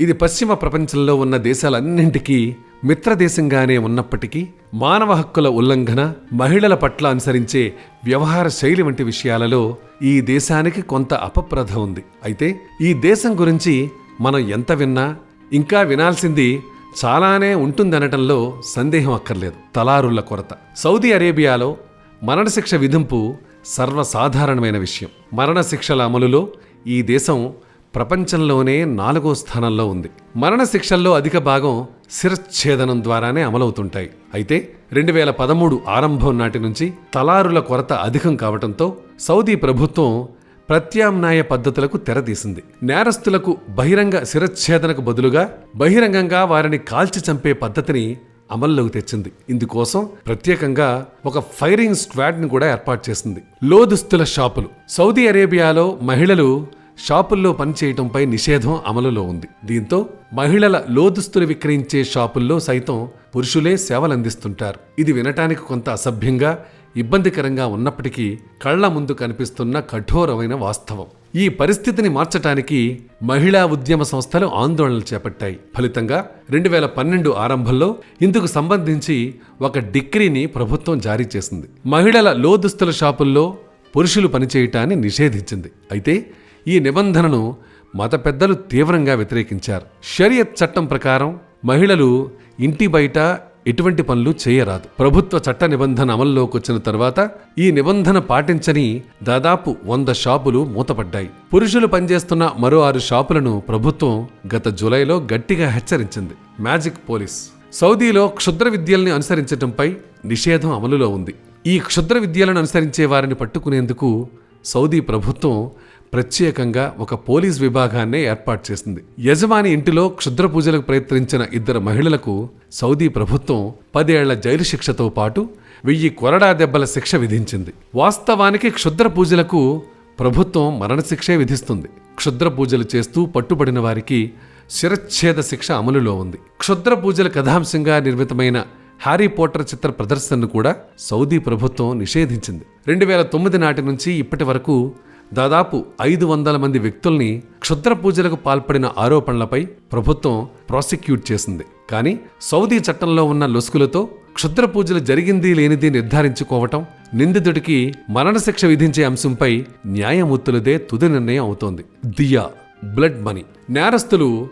ఇది పశ్చిమ ప్రపంచంలో ఉన్న దేశాలన్నింటికీ మిత్రదేశంగానే ఉన్నప్పటికీ మానవ హక్కుల ఉల్లంఘన మహిళల పట్ల అనుసరించే వ్యవహార శైలి వంటి విషయాలలో ఈ దేశానికి కొంత అపప్రధ ఉంది. అయితే ఈ దేశం గురించి మనం ఎంత విన్నా ఇంకా వినాల్సింది చాలానే ఉంటుందనటంలో సందేహం అక్కర్లేదు. తలారుల కొరత. సౌదీ అరేబియాలో మరణశిక్ష విధింపు సర్వసాధారణమైన విషయం. మరణశిక్షల అమలులో ఈ దేశం ప్రపంచంలోనే నాలుగో స్థానంలో ఉంది. మరణశిక్షల్లో అధిక భాగం శిరచ్ఛేదనం ద్వారానే అమలవుతుంటాయి. అయితే రెండు వేల పదమూడు ఆరంభం నాటి నుంచి తలారుల కొరత అధికం కావడంతో సౌదీ ప్రభుత్వం ప్రత్యామ్నాయ పద్ధతులకు తెరదీసింది నేరస్తులకు బహిరంగ శిరచ్ఛేదనకు బదులుగా బహిరంగంగా వారిని కాల్చి చంపే పద్ధతిని అమల్లోకి తెచ్చింది. ఇందుకోసం ప్రత్యేకంగా ఒక ఫైరింగ్ స్క్వాడ్ని కూడా ఏర్పాటు చేసింది. లోదుస్తుల షాపులు. సౌదీ అరేబియాలో మహిళలు షాపుల్లో పనిచేయటంపై నిషేధం అమలులో ఉంది. దీంతో మహిళల లోదుస్తులు విక్రయించే షాపుల్లో సైతం పురుషులే సేవలందిస్తుంటారు. ఇది వినటానికి కొంత అసభ్యంగా ఇబ్బందికరంగా ఉన్నప్పటికీ కళ్ళ ముందు కనిపిస్తున్న కఠోరమైన వాస్తవం. ఈ పరిస్థితిని మార్చటానికి మహిళా ఉద్యమ సంస్థలు ఆందోళనలు చేపట్టాయి. ఫలితంగా రెండు వేల పన్నెండు ఆరంభంలో ఇందుకు సంబంధించి ఒక డిగ్రీని ప్రభుత్వం జారీ చేసింది. మహిళల లోదుస్తుల షాపుల్లో పురుషులు పనిచేయటాన్ని నిషేధించింది. అయితే ఈ నిబంధనను మత పెద్దలు తీవ్రంగా వ్యతిరేకించారు. షరియత్ చట్టం ప్రకారం మహిళలు ఇంటి బయట ఎటువంటి పనులు చేయరాదు. ప్రభుత్వ చట్ట నిబంధన అమల్లోకి వచ్చిన తర్వాత ఈ నిబంధన పాటించని దాదాపు వంద షాపులు మూతపడ్డాయి. పురుషులు పనిచేస్తున్న మరో ఆరు షాపులను ప్రభుత్వం గత జూలైలో గట్టిగా హెచ్చరించింది. Magic police. సౌదీలో క్షుద్ర విద్యల్ని అనుసరించటంపై నిషేధం అమలులో ఉంది. ఈ క్షుద్ర విద్యలను అనుసరించే వారిని పట్టుకునేందుకు సౌదీ ప్రభుత్వం ప్రత్యేకంగా ఒక పోలీస్ విభాగాన్నే ఏర్పాటు చేసింది. యజమాని ఇంటిలో క్షుద్ర పూజలకు ప్రయత్నించిన ఇద్దరు మహిళలకు సౌదీ ప్రభుత్వం పదేళ్ళ జైలు శిక్షతో పాటు వెయ్యి కొరడా దెబ్బల శిక్ష విధించింది. వాస్తవానికి క్షుద్ర పూజలకు ప్రభుత్వం మరణశిక్షే విధిస్తుంది. క్షుద్ర పూజలు చేస్తూ పట్టుబడిన వారికి శిరచ్ఛేద శిక్ష అమలులో ఉంది. క్షుద్ర పూజల కథాంశంగా నిర్మితమైన హ్యారీ పోటర్ చిత్ర ప్రదర్శనను కూడా సౌదీ ప్రభుత్వం నిషేధించింది. రెండు వేల తొమ్మిది నాటి నుంచి ఇప్పటి వరకు దాదాపు ఐదు వందల మంది వ్యక్తుల్ని క్షుద్ర పూజలకు పాల్పడిన ఆరోపణలపై ప్రభుత్వం ప్రాసిక్యూట్ చేసింది. కానీ సౌదీ చట్టంలో ఉన్న లొసుకులతో క్షుద్ర పూజలు జరిగింది లేనిది నిర్ధారించుకోవటం నిందితుడికి మరణశిక్ష విధించే అంశంపై న్యాయమూర్తులదే తుది నిర్ణయం అవుతోంది. దియా బ్లడ్ మనీ. నేరస్తులు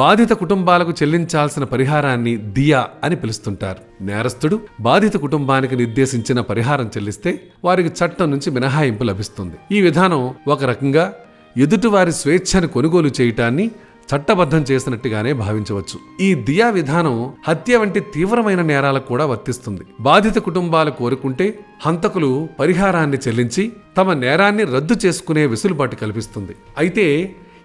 బాధిత కుటుంబాలకు చెల్లించాల్సిన పరిహారాన్ని దియా అని పిలుస్తుంటారు. నేరస్తుడు బాధిత కుటుంబానికి నిర్దేశించిన పరిహారం చెల్లిస్తే వారికి చట్టం నుంచి మినహాయింపు లభిస్తుంది. ఈ విధానం ఒక రకంగా ఎదుటివారి స్వేచ్ఛను కొనుగోలు చేయటాన్ని చట్టబద్ధం చేసినట్టుగానే భావించవచ్చు. ఈ దియా విధానం హత్య వంటి తీవ్రమైన నేరాలకు కూడా వర్తిస్తుంది. బాధిత కుటుంబాలు కోరుకుంటే హంతకులు పరిహారాన్ని చెల్లించి తమ నేరాన్ని రద్దు చేసుకునే వెసులుబాటు కల్పిస్తుంది. అయితే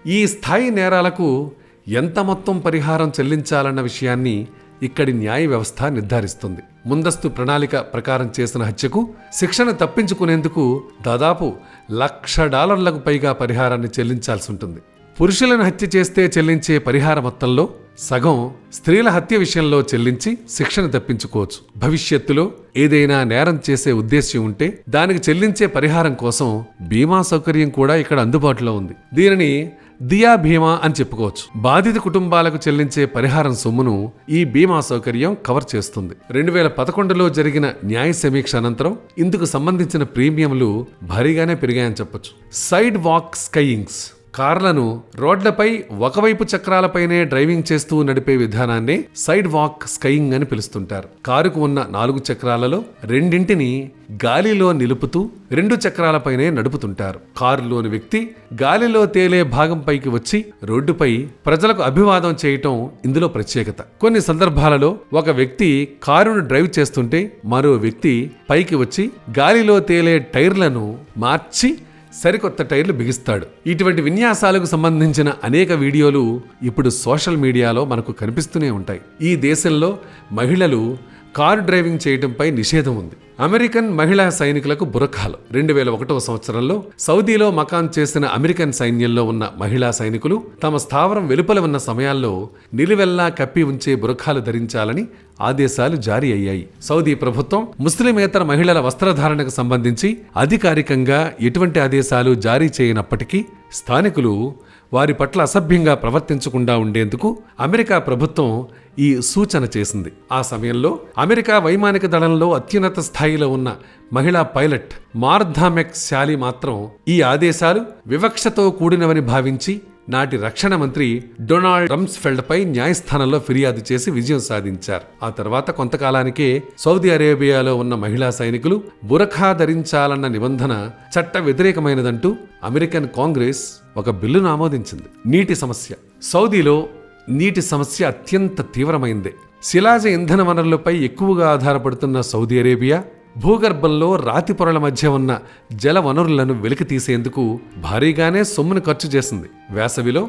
ఈ స్థాయి నేరాలకు ఎంత మొత్తం పరిహారం చెల్లించాలన్న విషయాన్ని ఇక్కడి న్యాయ వ్యవస్థ నిర్ధారిస్తుంది. ముందస్తు ప్రణాళిక ప్రకారం చేసిన హత్యకు శిక్షణ తప్పించుకునేందుకు దాదాపు లక్ష డాలర్లకు పైగా పరిహారాన్ని చెల్లించాల్సి ఉంటుంది. పురుషులను హత్య చేస్తే చెల్లించే పరిహార మొత్తంలో సగం స్త్రీల హత్య విషయంలో చెల్లించి శిక్షణ తప్పించుకోవచ్చు. భవిష్యత్తులో ఏదైనా నేరం చేసే ఉద్దేశ్యం ఉంటే దానికి చెల్లించే పరిహారం కోసం బీమా సౌకర్యం కూడా ఇక్కడ అందుబాటులో ఉంది. దీనిని దియా బీమా అని చెప్పుకోవచ్చు. బాధిత కుటుంబాలకు చెల్లించే పరిహారం సొమ్మును ఈ బీమా సౌకర్యం కవర్ చేస్తుంది. రెండు వేల పదకొండులో జరిగిన న్యాయ సమీక్ష అనంతరం ఇందుకు సంబంధించిన ప్రీమియంలు భారీగానే పెరిగాయని చెప్పొచ్చు. Side walk skiings. కార్లను రోడ్లపై ఒకవైపు చక్రాలపైనే డ్రైవింగ్ చేస్తూ నడిపే విధానాన్ని సైడ్ వాక్ స్కైయింగ్ అని పిలుస్తుంటారు. కారుకు ఉన్న నాలుగు చక్రాలలో రెండింటిని గాలిలో నిలుపుతూ రెండు చక్రాలపైనే నడుపుతుంటారు. కారులోని వ్యక్తి గాలిలో తేలే భాగం పైకి వచ్చి రోడ్డుపై ప్రజలకు అభివాదం చేయటం ఇందులో ప్రత్యేకత. కొన్ని సందర్భాలలో ఒక వ్యక్తి కారును డ్రైవ్ చేస్తుంటే మరో వ్యక్తి పైకి వచ్చి గాలిలో తేలే టైర్లను మార్చి సరికొత్త టైర్లు బిగిస్తాడు. ఇటువంటి విన్యాసాలకు సంబంధించిన అనేక వీడియోలు ఇప్పుడు సోషల్ మీడియాలో మనకు కనిపిస్తూనే ఉంటాయి. ఈ దేశంలో మహిళలు కారు డ్రైవింగ్ చేయడంపై నిషేధం ఉంది. అమెరికన్ మహిళా సైనికులకు బురఖాలు. రెండు వేల ఒకటవ సంవత్సరంలో సౌదీలో మకాన్ చేసిన అమెరికన్ సైన్యంలో ఉన్న మహిళా సైనికులు తమ స్థావరం వెలుపల ఉన్న సమయాల్లో నిలువెల్లా కప్పి ఉంచే బురఖాలు ధరించాలని ఆదేశాలు జారీ అయ్యాయి. సౌదీ ప్రభుత్వం ముస్లిమేతర మహిళల వస్త్రధారణకు సంబంధించి అధికారికంగా ఎటువంటి ఆదేశాలు జారీ చేయనప్పటికీ స్థానికులు వారి పట్ల అసభ్యంగా ప్రవర్తించకుండా ఉండేందుకు అమెరికా ప్రభుత్వం ఈ సూచన చేసింది. ఆ సమయంలో అమెరికా వైమానిక దళంలో అత్యున్నత స్థాయిలో ఉన్న మహిళా పైలట్ మార్ధామెక్ శాలి మాత్రం ఈ ఆదేశాలు వివక్షతో కూడినవని భావించి నాటి రక్షణ మంత్రి డొనాల్డ్ రమ్స్ఫెల్డ్ పై న్యాయస్థానంలో ఫిర్యాదు చేసి విజయం సాధించారు. ఆ తర్వాత కొంతకాలానికే సౌదీ అరేబియాలో ఉన్న మహిళా సైనికులు బురఖా ధరించాలన్న నిబంధన చట్ట వ్యతిరేకమైనదంటూ అమెరికన్ కాంగ్రెస్ ఒక బిల్లును ఆమోదించింది. నీటి సమస్య. సౌదీలో నీటి సమస్య అత్యంత తీవ్రమైందే. శిలాజ ఇంధన వనరులపై ఎక్కువగా ఆధారపడుతున్న సౌదీ అరేబియా భూగర్భంలో రాతి పొరల మధ్య ఉన్న జల వనరులను వెలికి తీసేందుకు భారీగానే సొమ్మును ఖర్చు చేసింది. వేసవిలో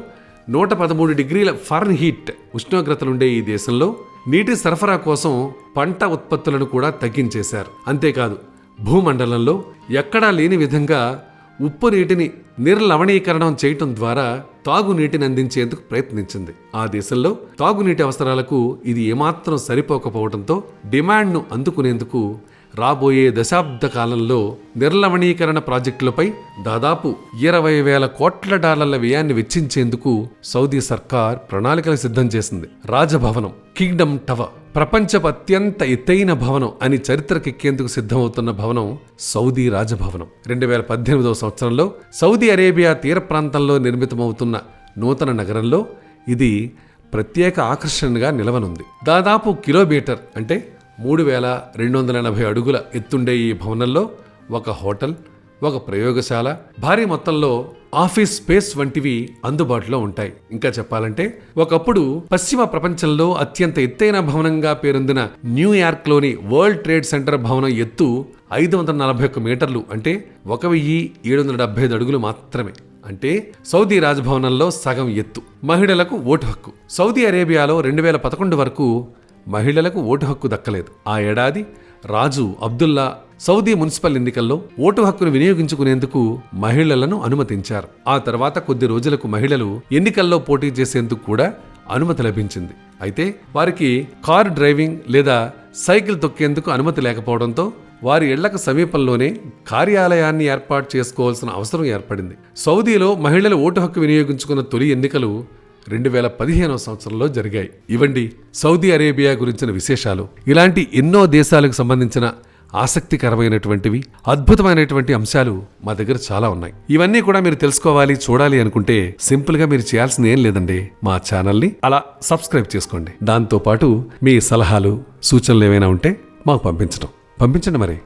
నూట పదమూడు డిగ్రీల ఫారెన్ హీట్ ఉష్ణోగ్రతలుండే ఈ దేశంలో నీటి సరఫరా కోసం పంట ఉత్పత్తులను కూడా తగ్గించేశారు. అంతేకాదు భూమండలంలో ఎక్కడా లేని విధంగా ఉప్పు నీటిని నిర్లవణీకరణం చేయటం ద్వారా తాగునీటిని అందించేందుకు ప్రయత్నించింది. ఆ దేశంలో తాగునీటి అవసరాలకు ఇది ఏమాత్రం సరిపోకపోవడంతో డిమాండ్ను అందుకునేందుకు రాబోయే దశాబ్ద కాలంలో నిర్లవణీకరణ ప్రాజెక్టులపై దాదాపు ఇరవై వేల కోట్ల డాలర్ల వ్యయాన్ని వెచ్చించేందుకు సౌదీ సర్కార్ ప్రణాళికలు సిద్ధం చేసింది. రాజభవనం కింగ్డమ్ టవర్ ప్రపంచపు అత్యంత ఎత్తైన భవనం అని చరిత్రకెక్కేందుకు సిద్ధమవుతున్న భవనం సౌదీ రాజభవనం. రెండు వేల పద్దెనిమిదవ సంవత్సరంలో సౌదీ అరేబియా తీర ప్రాంతంలో నిర్మితమవుతున్న నూతన నగరంలో ఇది ప్రత్యేక ఆకర్షణగా నిలవనుంది. దాదాపు కిలోమీటర్ అంటే మూడు వేల రెండు వందల ఎనభై అడుగుల ఎత్తుండే ఈ భవనంలో ఒక హోటల్ ఒక ప్రయోగశాల భారీ మొత్తంలో ఆఫీస్ స్పేస్ వంటివి అందుబాటులో ఉంటాయి. ఇంకా చెప్పాలంటే ఒకప్పుడు పశ్చిమ ప్రపంచంలో అత్యంత ఎత్తైన భవనంగా పేరొందిన న్యూయార్క్లోని వరల్డ్ ట్రేడ్ సెంటర్ భవనం ఎత్తు ఐదు వందల నలభై ఒక్క మీటర్లు అంటే ఒక వెయ్యి ఏడు వందల డెబ్బై ఐదు అడుగులు మాత్రమే. అంటే సౌదీ రాజభవనంలో సగం ఎత్తు. మహిళలకు ఓటు హక్కు. సౌదీ అరేబియాలో రెండు వేల పదకొండు వరకు మహిళలకు ఓటు హక్కు దక్కలేదు. ఆ ఏడాది రాజు అబ్దుల్లా సౌదీ మున్సిపల్ ఎన్నికల్లో ఓటు హక్కును వినియోగించుకునేందుకు మహిళలను అనుమతించారు. ఆ తర్వాత కొద్ది రోజులకు మహిళలు ఎన్నికల్లో పోటీ చేసేందుకు కూడా అనుమతి లభించింది. అయితే వారికి కారు డ్రైవింగ్ లేదా సైకిల్ తొక్కేందుకు అనుమతి లేకపోవడంతో వారి ఇళ్ళకు సమీపంలోనే కార్యాలయాన్ని ఏర్పాటు చేసుకోవాల్సిన అవసరం ఏర్పడింది. సౌదీలో మహిళలు ఓటు హక్కు వినియోగించుకున్న తొలి ఎన్నికలు రెండు వేల పదిహేనవ సంవత్సరంలో జరిగాయి. ఇవండి సౌదీ అరేబియా గురించిన విశేషాలు. ఇలాంటి ఎన్నో దేశాలకు సంబంధించిన ఆసక్తికరమైనటువంటివి అద్భుతమైనటువంటి అంశాలు మా దగ్గర చాలా ఉన్నాయి. ఇవన్నీ కూడా మీరు తెలుసుకోవాలి చూడాలి అనుకుంటే సింపుల్గా మీరు చేయాల్సింది ఏం లేదండి. మా ఛానల్ని అలా సబ్స్క్రైబ్ చేసుకోండి. దాంతోపాటు మీ సలహాలు సూచనలు ఏమైనా ఉంటే మాకు పంపించడం పంపించండి మరి.